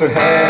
her hand.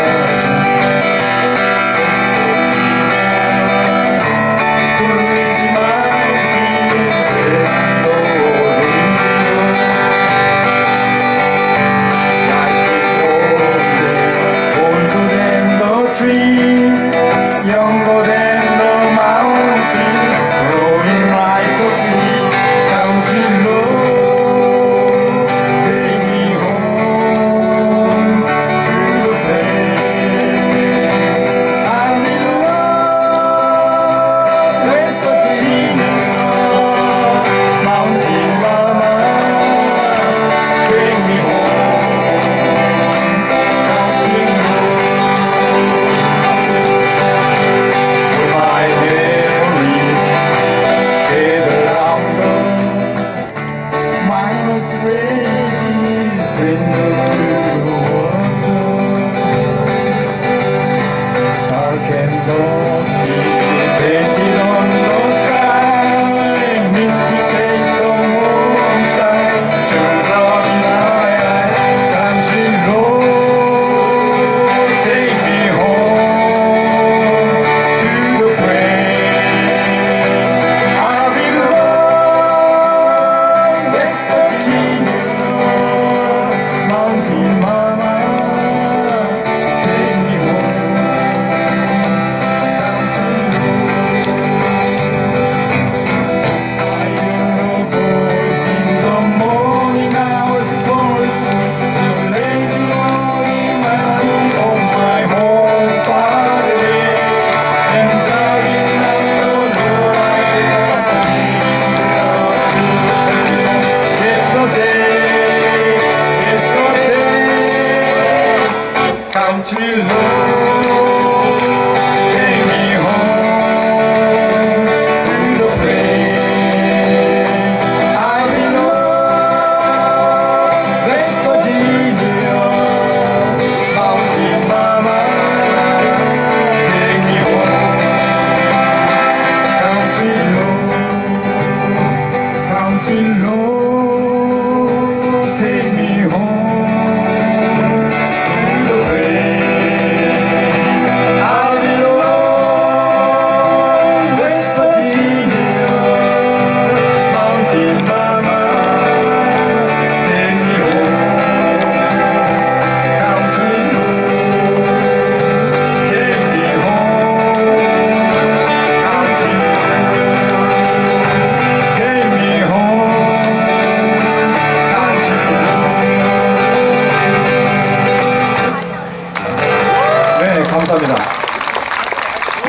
to know.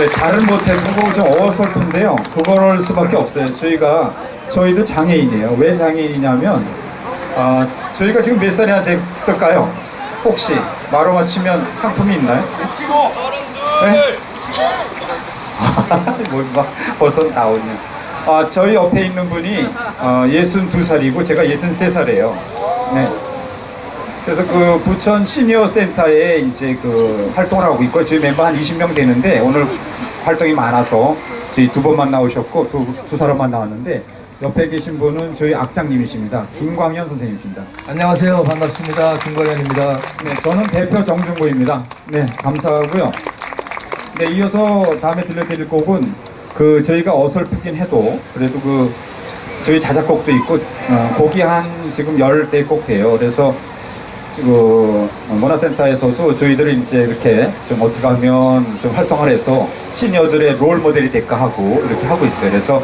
네, 잘은 못해도 좀 어설픈데요. 그럴 수밖에 없어요. 저희가, 저희도 장애인이에요. 왜 장애인이냐면, 아, 저희가 지금 몇 살이나 됐을까요? 혹시 말로 맞추면 상품이 있나요? 치고 네? 뭐, 막 벌써 나오냐. 아, 저희 옆에 있는 분이 어, 62살이고 제가 63살이에요. 네. 그래서 그 부천 시니어 센터에 이제 그 활동을 하고 있고 저희 멤버 한 20명 되는데 오늘 활동이 많아서 저희 두 번만 나오셨고 두, 두 사람만 나왔는데 옆에 계신 분은 저희 악장님이십니다. 김광현 선생님이십니다. 안녕하세요 반갑습니다 김광현입니다 네, 저는 대표 정준고입니다. 네, 감사하고요. 네, 이어서 다음에 들려드릴 곡은 그 저희가 어설프긴 해도 그래도 그 저희 자작곡도 있고 어, 곡이 한 지금 열대 곡 돼요. 그래서 그 문화센터에서도 저희들을 이제 이렇게 좀 어떻게 하면 좀 활성화를 해서 시니어들의 롤 모델이 될까 하고 이렇게 하고 있어요. 그래서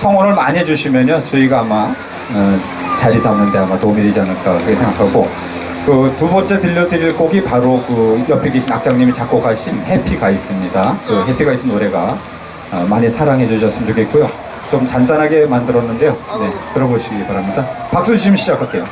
성원을 많이 해주시면요 저희가 아마 어, 자리 잡는데 아마 도움이 되지 않을까 그렇게 생각하고 그 두 번째 들려드릴 곡이 바로 그 옆에 계신 악장님이 작곡하신 해피가 있습니다. 그 해피가 있는 노래가 어, 많이 사랑해 주셨으면 좋겠고요. 좀 잔잔하게 만들었는데요. 네, 들어보시기 바랍니다. 박수 주시면 시작할게요.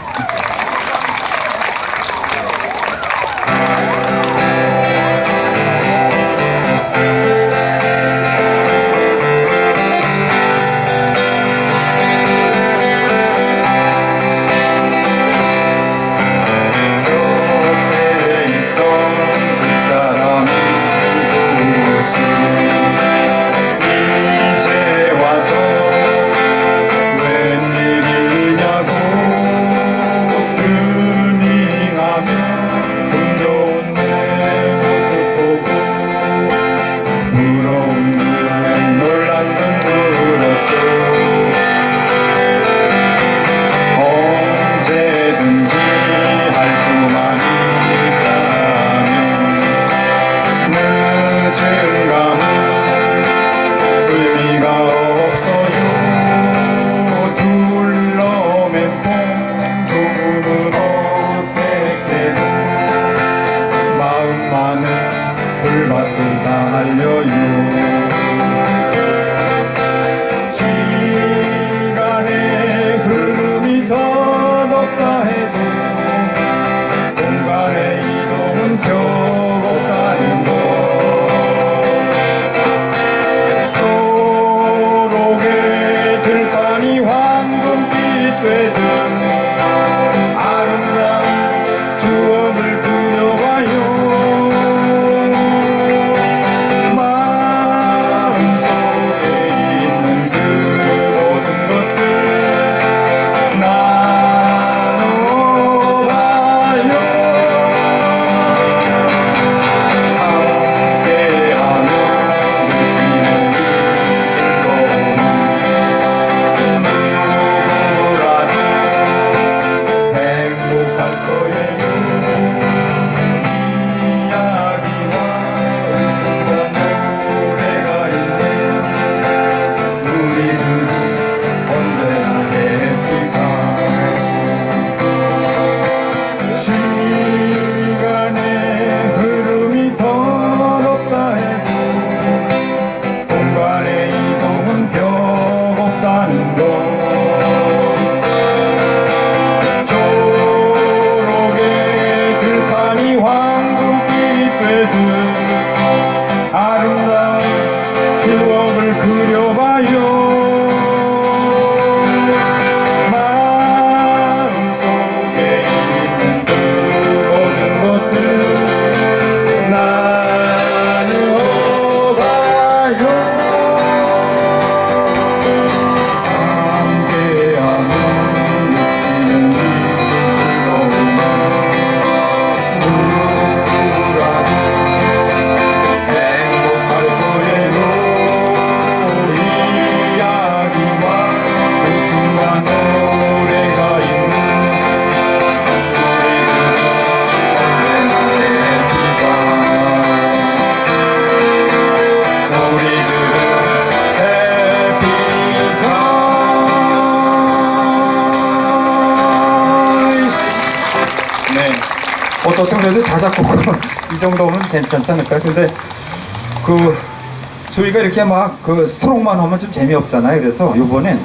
이 정도면 괜찮지 않을까요? 근데 그 저희가 이렇게 막 그 스트롱만 하면 좀 재미없잖아요. 그래서 이번엔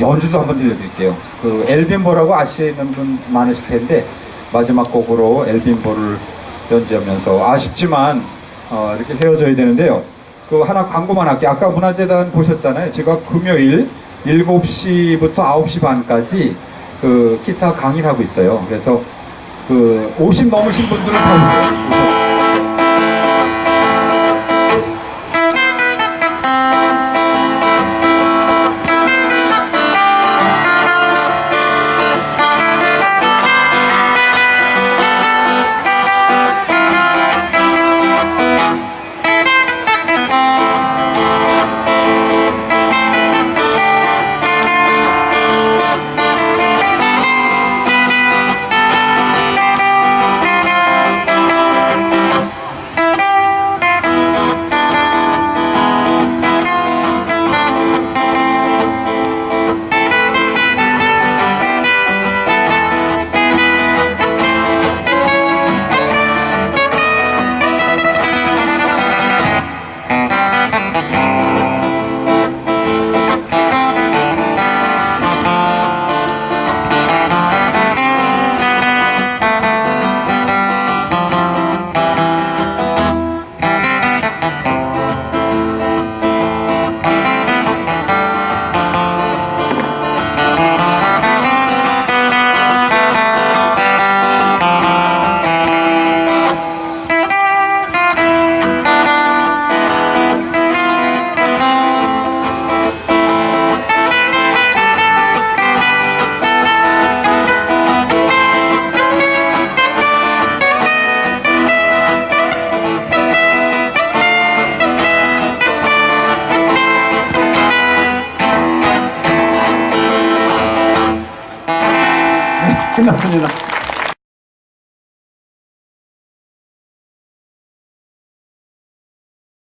연주도 한번 들려드릴게요. 그 엘빈보라고 아시는 분 많으실 텐데 마지막 곡으로 엘빈보를 연주하면서 아쉽지만 어, 이렇게 헤어져야 되는데요. 그 하나 광고만 할게요. 아까 문화재단 보셨잖아요. 제가 금요일 7시부터 9시 반까지 그 기타 강의를 하고 있어요. 그래서 그 50 넘으신 분들은 다 오세요. 끝났습니다.